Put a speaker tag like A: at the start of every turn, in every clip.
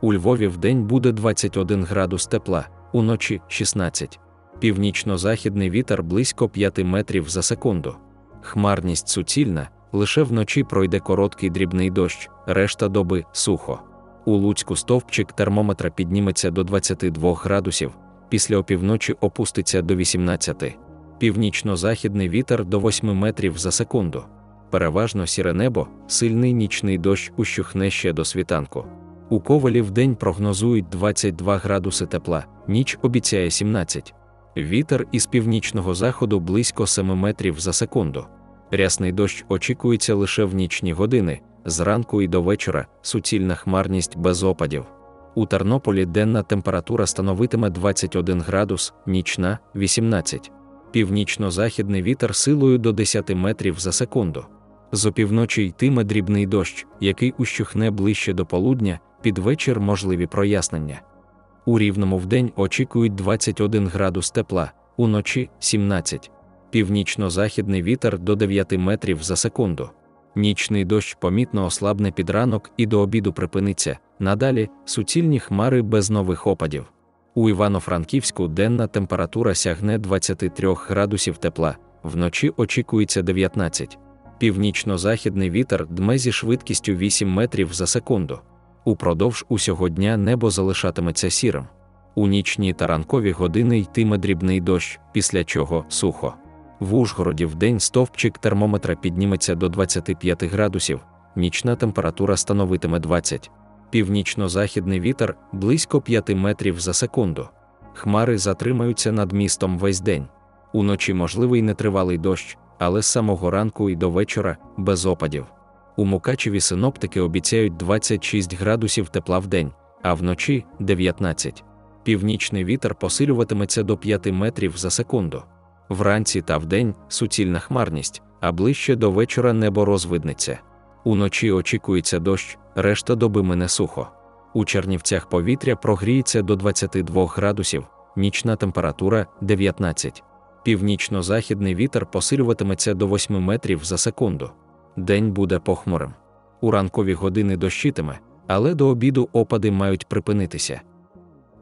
A: У Львові вдень буде 21 градус тепла, уночі 16. Північно-західний вітер близько 5 метрів за секунду. Хмарність суцільна, лише вночі пройде короткий дрібний дощ, решта доби сухо. У Луцьку стовпчик термометра підніметься до 22 градусів, після опівночі опуститься до 18. Північно-західний вітер до 8 метрів за секунду. Переважно сіре небо, сильний нічний дощ ущухне ще до світанку. У ковалі вдень прогнозують 22 градуси тепла, ніч обіцяє 17. Вітер із північного заходу близько 7 метрів за секунду. Рясний дощ очікується лише в нічні години, зранку і до вечора суцільна хмарність без опадів. У Тернополі денна температура становитиме 21 градус, нічна 18. Північно-західний вітер силою до 10 метрів за секунду. З опівночі йтиме дрібний дощ, який ущухне ближче до полудня, під вечір можливі прояснення. У рівному вдень очікують 21 градус тепла, уночі 17. Північно-західний вітер до 9 метрів за секунду. Нічний дощ помітно ослабне під ранок і до обіду припиниться. Надалі суцільні хмари без нових опадів. У Івано-Франківську денна температура сягне 23 градусів тепла, вночі очікується 19. Північно-західний вітер дме зі швидкістю 8 метрів за секунду. Упродовж усього дня небо залишатиметься сірим. У нічні та ранкові години йтиме дрібний дощ, після чого сухо. В Ужгороді вдень стовпчик термометра підніметься до 25 градусів, нічна температура становитиме 20. Північно-західний вітер близько 5 метрів за секунду. Хмари затримаються над містом весь день. Уночі можливий нетривалий дощ, але з самого ранку і до вечора без опадів. У Мукачеві синоптики обіцяють 26 градусів тепла в день, а вночі 19. Північний вітер посилюватиметься до 5 метрів за секунду. Вранці та вдень суцільна хмарність, а ближче до вечора небо розвиднеться. Уночі очікується дощ, решта доби мене сухо. У Чернівцях повітря прогріється до 22 градусів, нічна температура 19. Північно-західний вітер посилюватиметься до 8 метрів за секунду. День буде похмурим. У ранкові години дощитиме, але до обіду опади мають припинитися.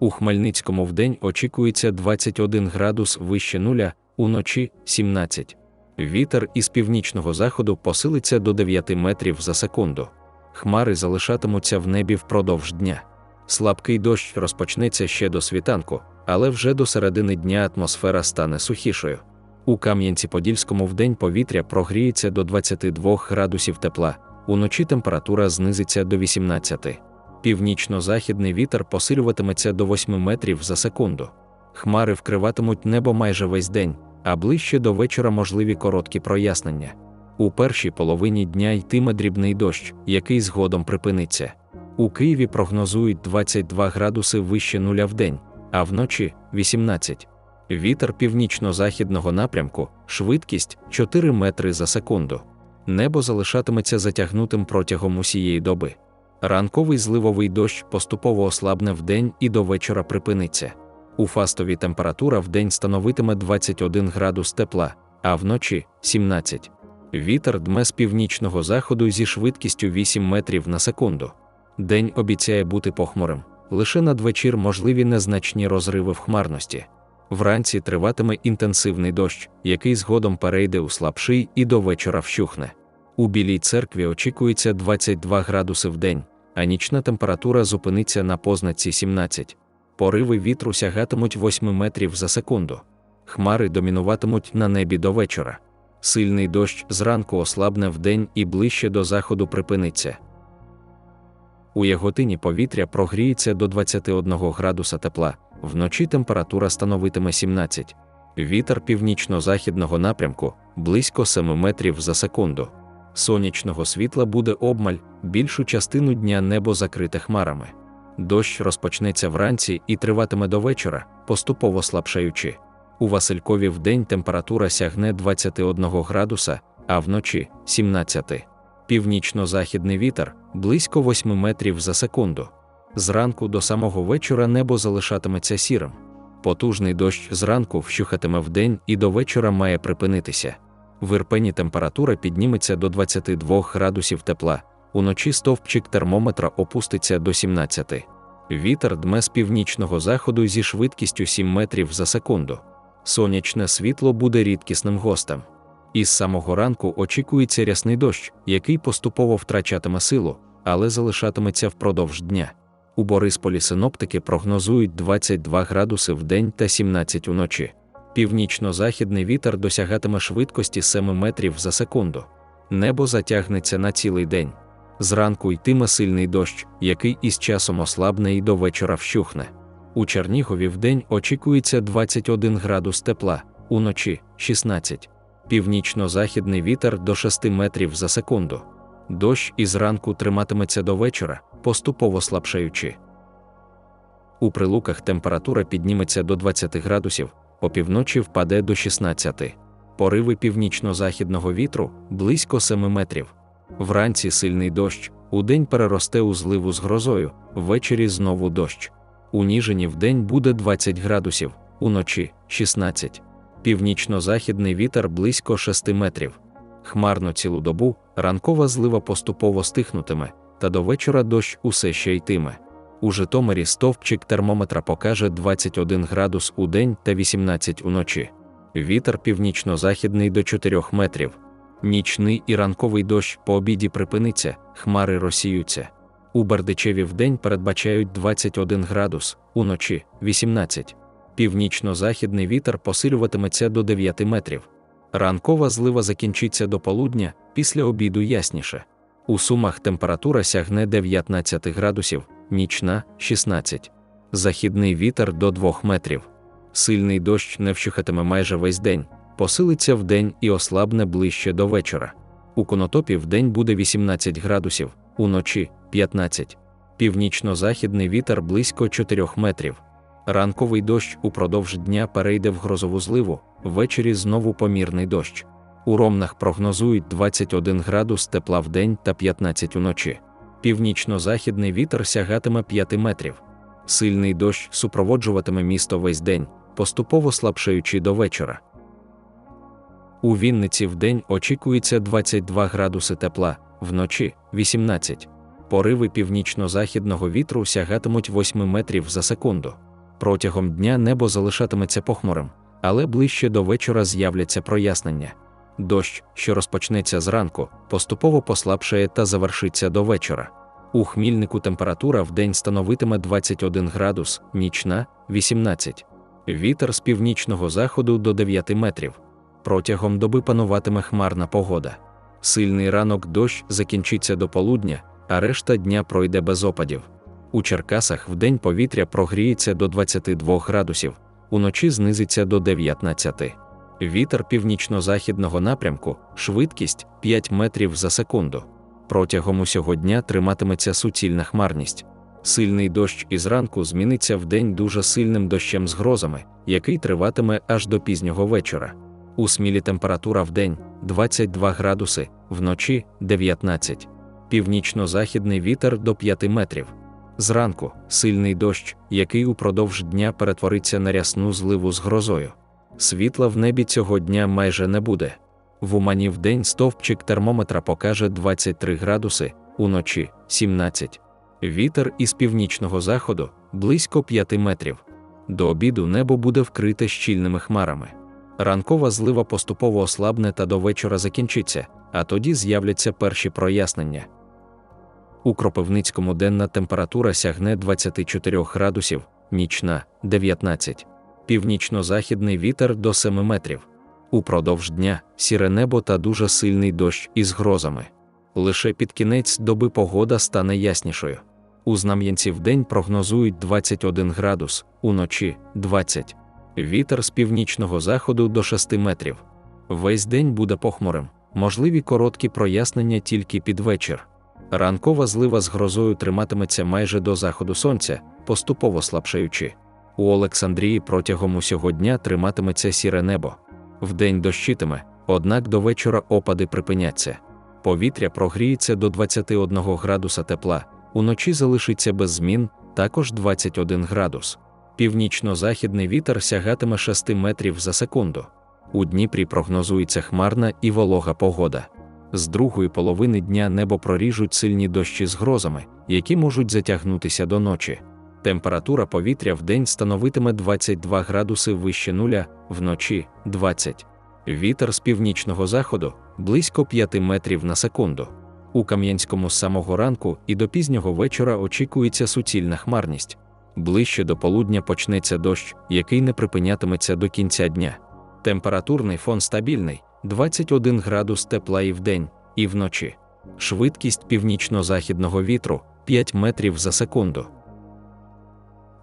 A: У Хмельницькому вдень очікується 21 градус вище нуля, уночі 17. Вітер із північного заходу посилиться до 9 метрів за секунду. Хмари залишатимуться в небі впродовж дня. Слабкий дощ розпочнеться ще до світанку, але вже до середини дня атмосфера стане сухішою. У Кам'янці-Подільському вдень повітря прогріється до 22 градусів тепла, уночі температура знизиться до 18. Північно-західний вітер посилюватиметься до 8 метрів за секунду. Хмари вкриватимуть небо майже весь день, а ближче до вечора можливі короткі прояснення. У першій половині дня йтиме дрібний дощ, який згодом припиниться. У Києві прогнозують 22 градуси вище нуля в день, а вночі 18. Вітер північно-західного напрямку, швидкість 4 метри за секунду. Небо залишатиметься затягнутим протягом усієї доби. Ранковий зливовий дощ поступово ослабне вдень і до вечора припиниться. У фастові температура вдень становитиме 21 градус тепла, а вночі 17. Вітер дме з північного заходу зі швидкістю 8 метрів на секунду. День обіцяє бути похмурим. Лише надвечір можливі незначні розриви в хмарності. Вранці триватиме інтенсивний дощ, який згодом перейде у слабший і до вечора вщухне. У Білій церкві очікується 22 градуси в день, а нічна температура зупиниться на познаці 17. Пориви вітру сягатимуть 8 метрів за секунду. Хмари домінуватимуть на небі до вечора. Сильний дощ зранку ослабне вдень і ближче до заходу припиниться. У Яготині повітря прогріється до 21 градуса тепла, вночі температура становитиме 17. Вітер північно-західного напрямку близько 7 метрів за секунду. Сонячного світла буде обмаль, більшу частину дня небо закрите хмарами. Дощ розпочнеться вранці і триватиме до вечора, поступово слабшаючи. У Василькові вдень температура сягне 21 градуса, а вночі 17. Північно-західний вітер близько 8 метрів за секунду. Зранку до самого вечора небо залишатиметься сірим. Потужний дощ зранку вщухатиме вдень і до вечора має припинитися. В Ірпені температура підніметься до 22 градусів тепла, уночі стовпчик термометра опуститься до 17. Вітер дме з північного заходу зі швидкістю 7 метрів за секунду. Сонячне світло буде рідкісним гостем. Із самого ранку очікується рясний дощ, який поступово втрачатиме силу, але залишатиметься впродовж дня. У Борисполі синоптики прогнозують 22 градуси в день та 17 уночі. Північно-західний вітер досягатиме швидкості 7 метрів за секунду. Небо затягнеться на цілий день. Зранку йтиме сильний дощ, який із часом ослабне і до вечора вщухне. У Чернігові вдень очікується 21 градус тепла, уночі 16. Північно-західний вітер до 6 метрів за секунду. Дощ із ранку триматиметься до вечора, поступово слабшаючи. У прилуках температура підніметься до 20 градусів, опівночі впаде до 16. Пориви північно-західного вітру близько 7 метрів. Вранці сильний дощ, удень переросте у зливу з грозою, ввечері знову дощ. У Ніжині вдень буде 20 градусів, уночі 16. Північно-західний вітер близько 6 метрів. Хмарно цілу добу, ранкова злива поступово стихнутиме, та до вечора дощ усе ще йтиме. У Житомирі стовпчик термометра покаже 21 градус у день та 18 уночі. Вітер північно-західний до 4 метрів. Нічний і ранковий дощ по обіді припиниться, хмари розсіються. У Бердичеві вдень передбачають 21 градус, уночі 18. Північно-західний вітер посилюватиметься до 9 метрів. Ранкова злива закінчиться до полудня, після обіду ясніше. У сумах температура сягне 19 градусів, нічна 16. Західний вітер до 2 метрів. Сильний дощ не вщухатиме майже весь день, посилиться вдень і ослабне ближче до вечора. У конотопі вдень буде 18 градусів, уночі 15. Північно-західний вітер близько 4 метрів. Ранковий дощ упродовж дня перейде в грозову зливу, ввечері знову помірний дощ. У Ромнах прогнозують 21 градус тепла в день та 15 уночі. Північно-західний вітер сягатиме 5 метрів. Сильний дощ супроводжуватиме місто весь день, поступово слабшаючи до вечора. У Вінниці вдень очікується 22 градуси тепла, вночі 18. Пориви північно-західного вітру сягатимуть 8 метрів за секунду. Протягом дня небо залишатиметься похмурим, але ближче до вечора з'являться прояснення. Дощ, що розпочнеться зранку, поступово послабшає та завершиться до вечора. У хмільнику температура в день становитиме 21 градус, нічна 18. Вітер з північного заходу до 9 метрів. Протягом доби пануватиме хмарна погода. Сильний ранок дощ закінчиться до полудня, а решта дня пройде без опадів. У Черкасах вдень повітря прогріється до 22 градусів, уночі знизиться до 19. Вітер північно-західного напрямку, швидкість 5 метрів за секунду. Протягом усього дня триматиметься суцільна хмарність. Сильний дощ із ранку зміниться в день дуже сильним дощем з грозами, який триватиме аж до пізнього вечора. У смілі температура в день 22 градуси, вночі 19. Північно-західний вітер до 5 метрів. Зранку сильний дощ, який упродовж дня перетвориться на рясну зливу з грозою. Світла в небі цього дня майже не буде. В Умані в день стовпчик термометра покаже 23 градуси, уночі 17. Вітер із північного заходу близько 5 метрів. До обіду небо буде вкрите щільними хмарами. Ранкова злива поступово ослабне та до вечора закінчиться, а тоді з'являться перші прояснення. У Кропивницькому денна температура сягне 24 градусів, нічна 19. Північно-західний вітер до 7 метрів. Упродовж дня сіре небо та дуже сильний дощ із грозами. Лише під кінець доби погода стане яснішою. У Знам'янці вдень прогнозують 21 градус, уночі 20. Вітер з північного заходу до 6 метрів. Весь день буде похмурим, можливі короткі прояснення тільки під вечір. Ранкова злива з грозою триматиметься майже до заходу сонця, поступово слабшаючи. У Олександрії протягом усього дня триматиметься сіре небо. Вдень дощитиме, однак до вечора опади припиняться. Повітря прогріється до 21 градуса тепла, уночі залишиться без змін, також 21 градус. Північно-західний вітер сягатиме 6 метрів за секунду. У Дніпрі прогнозується хмарна і волога погода. З другої половини дня небо проріжуть сильні дощі з грозами, які можуть затягнутися до ночі. Температура повітря в день становитиме 22 градуси вище нуля, вночі 20. Вітер з північного заходу близько 5 метрів на секунду. У Кам'янському з самого ранку і до пізнього вечора очікується суцільна хмарність. Ближче до полудня почнеться дощ, який не припинятиметься до кінця дня. Температурний фон стабільний 21 градус тепла і вдень, і вночі. Швидкість північно-західного вітру 5 метрів за секунду.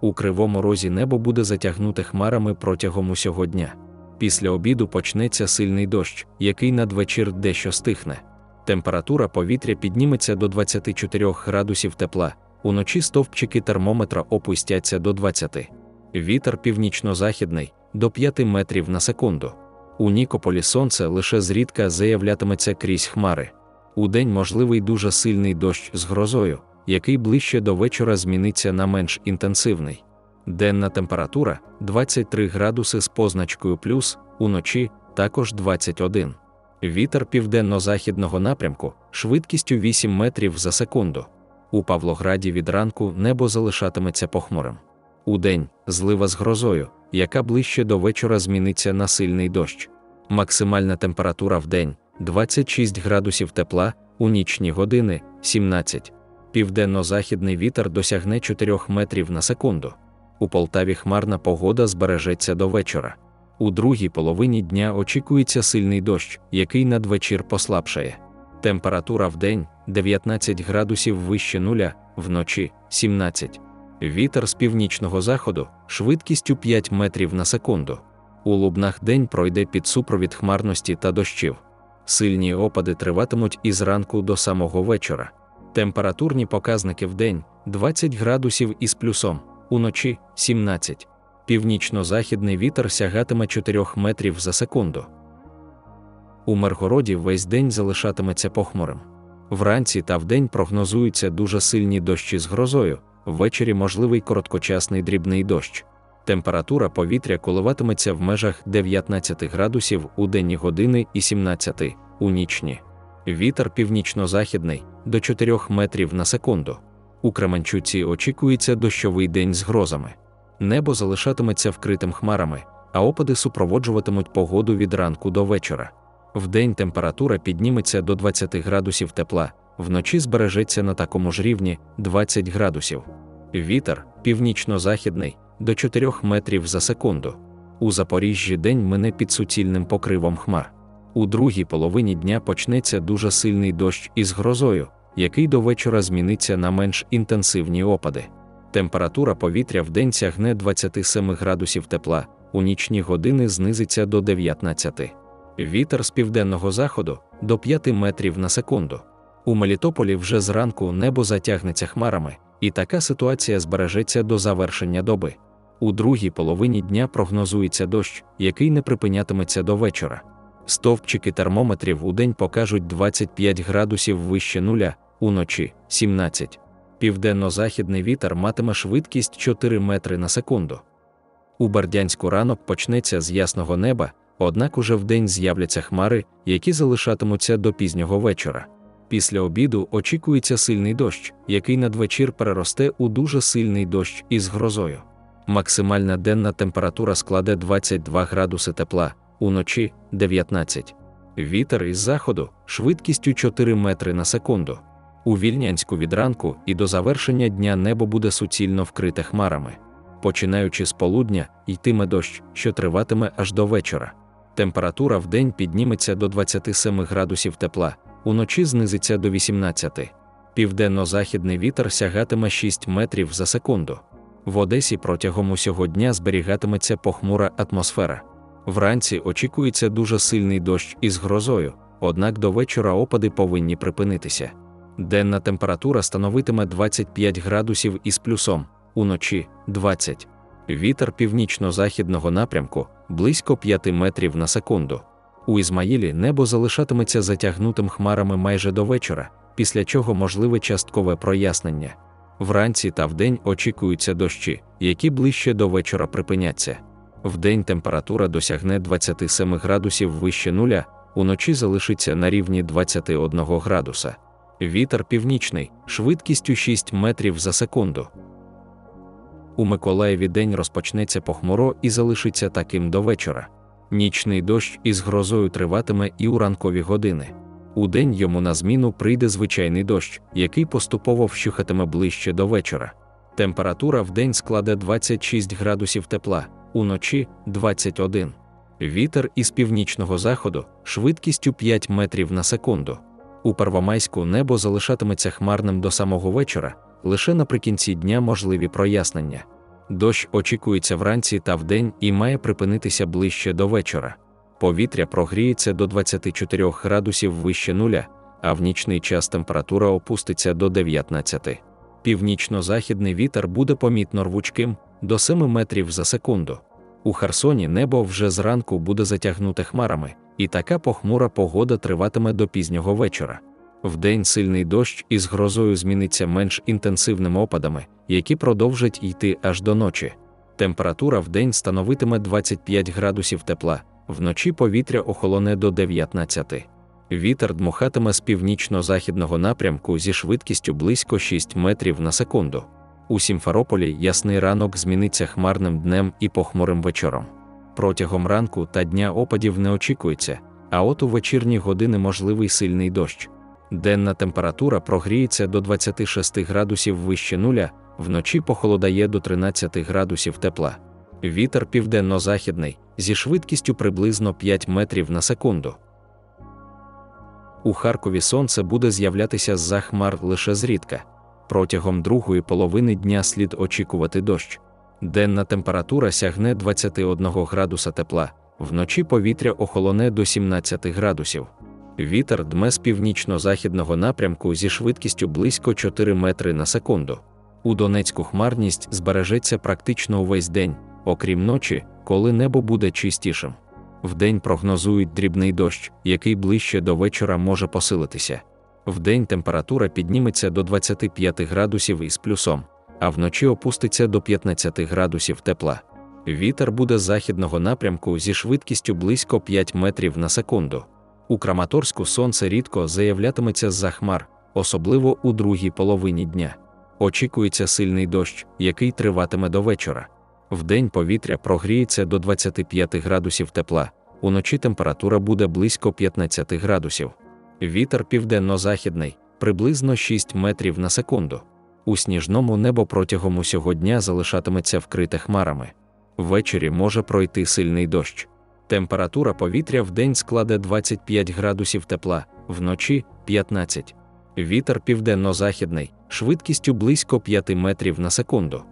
A: У кривому розі небо буде затягнуте хмарами протягом усього дня. Після обіду почнеться сильний дощ, який надвечір дещо стихне. Температура повітря підніметься до 24 градусів тепла, уночі стовпчики термометра опустяться до 20. Вітер північно-західний до 5 метрів на секунду. У Нікополі сонце лише зрідка заявлятиметься крізь хмари. Удень можливий дуже сильний дощ з грозою, який ближче до вечора зміниться на менш інтенсивний. Денна температура 23 градуси з позначкою плюс, уночі також 21. Вітер південно-західного напрямку швидкістю 8 метрів за секунду. У Павлограді від ранку небо залишатиметься похмурим. Удень злива з грозою, яка ближче до вечора зміниться на сильний дощ. Максимальна температура в день 26 градусів тепла, у нічні години 17. Південно-західний вітер досягне 4 метрів на секунду. У Полтаві хмарна погода збережеться до вечора. У другій половині дня очікується сильний дощ, який надвечір послабшає. Температура в день 19 градусів вище нуля, вночі 17. Вітер з північного заходу швидкістю 5 метрів на секунду. У лубнах день пройде під супровід хмарності та дощів. Сильні опади триватимуть із ранку до самого вечора. Температурні показники в день 20 градусів із плюсом, уночі 17. Північно-західний вітер сягатиме 4 метрів за секунду. У Миргороді весь день залишатиметься похмурим. Вранці та вдень прогнозуються дуже сильні дощі з грозою, ввечері можливий короткочасний дрібний дощ. Температура повітря коливатиметься в межах 19 градусів у денні години і 17 у нічні. Вітер північно-західний до 4 метрів на секунду. У Кременчуці очікується дощовий день з грозами. Небо залишатиметься вкритим хмарами, а опади супроводжуватимуть погоду від ранку до вечора. Вдень температура підніметься до 20 градусів тепла, вночі збережеться на такому ж рівні 20 градусів. Вітер північно-західний до 4 метрів за секунду. У Запоріжжі день мине під суцільним покривом хмар. У другій половині дня почнеться дуже сильний дощ із грозою, який до вечора зміниться на менш інтенсивні опади. Температура повітря в день сягне 27 градусів тепла, у нічні години знизиться до 19. Вітер з південного заходу до 5 метрів на секунду. У Мелітополі вже зранку небо затягнеться хмарами, і така ситуація збережеться до завершення доби. У другій половині дня прогнозується дощ, який не припинятиметься до вечора. Стовпчики термометрів у день покажуть 25 градусів вище нуля, уночі 17. Південно-західний вітер матиме швидкість 4 метри на секунду. У Бердянську ранок почнеться з ясного неба, однак уже вдень з'являться хмари, які залишатимуться до пізнього вечора. Після обіду очікується сильний дощ, який надвечір переросте у дуже сильний дощ із грозою. Максимальна денна температура складе 22 градуси тепла, уночі 19. Вітер із заходу швидкістю 4 метри на секунду. У вільнянську від ранку і до завершення дня небо буде суцільно вкрите хмарами. Починаючи з полудня, йтиме дощ, що триватиме аж до вечора. Температура в день підніметься до 27 градусів тепла, уночі знизиться до 18. Південно-західний вітер сягатиме 6 метрів за секунду. В Одесі протягом усього дня зберігатиметься похмура атмосфера. Вранці очікується дуже сильний дощ із грозою, однак до вечора опади повинні припинитися. Денна температура становитиме 25 градусів із плюсом, уночі 20. Вітер північно-західного напрямку близько 5 метрів на секунду. У Ізмаїлі небо залишатиметься затягнутим хмарами майже до вечора, після чого можливе часткове прояснення. Вранці та вдень очікуються дощі, які ближче до вечора припиняться. Вдень температура досягне 27 градусів вище нуля, уночі залишиться на рівні 21 градуса. Вітер північний, швидкістю 6 метрів за секунду. У Миколаєві день розпочнеться похмуро і залишиться таким до вечора. Нічний дощ із грозою триватиме і у ранкові години. У день йому на зміну прийде звичайний дощ, який поступово вщухатиме ближче до вечора. Температура в день складе 26 градусів тепла, уночі 21. Вітер із північного заходу швидкістю 5 метрів на секунду. У Первомайську небо залишатиметься хмарним до самого вечора, лише наприкінці дня можливі прояснення. Дощ очікується вранці та вдень і має припинитися ближче до вечора. Повітря прогріється до 24 градусів вище нуля, а в нічний час температура опуститься до 19. Північно-західний вітер буде помітно рвучким до 7 метрів за секунду. У Херсоні небо вже зранку буде затягнуте хмарами, і така похмура погода триватиме до пізнього вечора. Вдень сильний дощ із грозою зміниться менш інтенсивними опадами, які продовжать йти аж до ночі. Температура вдень становитиме 25 градусів тепла, вночі повітря охолоне до 19. Вітер дмухатиме з північно-західного напрямку зі швидкістю близько 6 метрів на секунду. У Сімферополі ясний ранок зміниться хмарним днем і похмурим вечором. Протягом ранку та дня опадів не очікується, а от у вечірні години можливий сильний дощ. Денна температура прогріється до 26 градусів вище нуля, вночі похолодає до 13 градусів тепла. Вітер південно-західний зі швидкістю приблизно 5 метрів на секунду. У Харкові сонце буде з'являтися з-за хмар лише зрідка. Протягом другої половини дня слід очікувати дощ. Денна температура сягне 21 градуса тепла, вночі повітря охолоне до 17 градусів. Вітер дме з північно-західного напрямку зі швидкістю близько 4 метри на секунду. У Донецьку хмарність збережеться практично увесь день, окрім ночі, коли небо буде чистішим. Вдень прогнозують дрібний дощ, який ближче до вечора може посилитися. Вдень температура підніметься до 25 градусів із плюсом, а вночі опуститься до 15 градусів тепла. Вітер буде з західного напрямку зі швидкістю близько 5 метрів на секунду. У Краматорську сонце рідко заявлятиметься з-за хмар, особливо у другій половині дня. Очікується сильний дощ, який триватиме до вечора. Вдень повітря прогріється до 25 градусів тепла, уночі температура буде близько 15 градусів. Вітер південно-західний, приблизно 6 метрів на секунду. У сніжному небо протягом усього дня залишатиметься вкрите хмарами. Ввечері може пройти сильний дощ. Температура повітря в день складе 25 градусів тепла, вночі 15. Вітер південно-західний, швидкістю близько 5 метрів на секунду.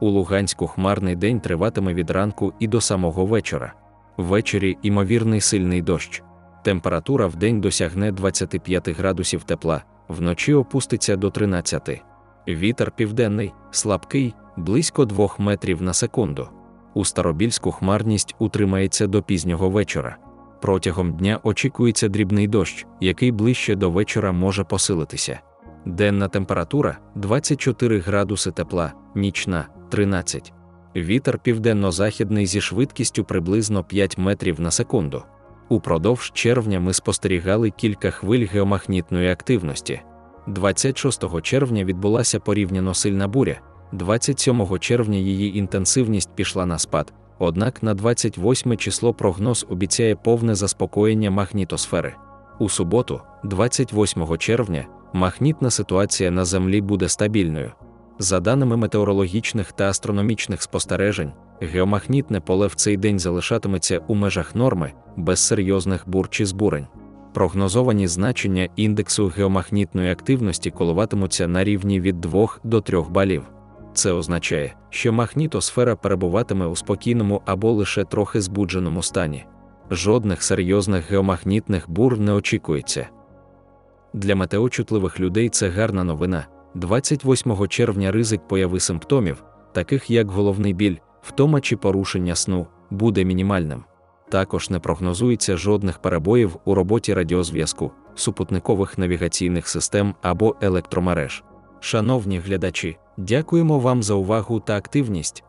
A: У Луганську хмарний день триватиме від ранку і до самого вечора. Ввечері ймовірний сильний дощ. Температура в день досягне 25 градусів тепла, вночі опуститься до 13. Вітер південний, слабкий, близько 2 метрів на секунду. У Старобільську хмарність утримається до пізнього вечора. Протягом дня очікується дрібний дощ, який ближче до вечора може посилитися. Денна температура 24 градуси тепла, нічна 13. Вітер південно-західний зі швидкістю приблизно 5 метрів на секунду. Упродовж червня ми спостерігали кілька хвиль геомагнітної активності. 26 червня відбулася порівняно сильна буря, 27 червня її інтенсивність пішла на спад, однак на 28 число прогноз обіцяє повне заспокоєння магнітосфери. У суботу, 28 червня, магнітна ситуація на Землі буде стабільною. За даними метеорологічних та астрономічних спостережень, геомагнітне поле в цей день залишатиметься у межах норми, без серйозних бур чи збурень. Прогнозовані значення індексу геомагнітної активності коливатимуться на рівні від 2 до 3 балів. Це означає, що магнітосфера перебуватиме у спокійному або лише трохи збудженому стані. Жодних серйозних геомагнітних бур не очікується. Для метеочутливих людей це гарна новина. 28 червня ризик появи симптомів, таких як головний біль, втома чи порушення сну, буде мінімальним. Також не прогнозується жодних перебоїв у роботі радіозв'язку, супутникових навігаційних систем або електромереж. Шановні глядачі, дякуємо вам за увагу та активність.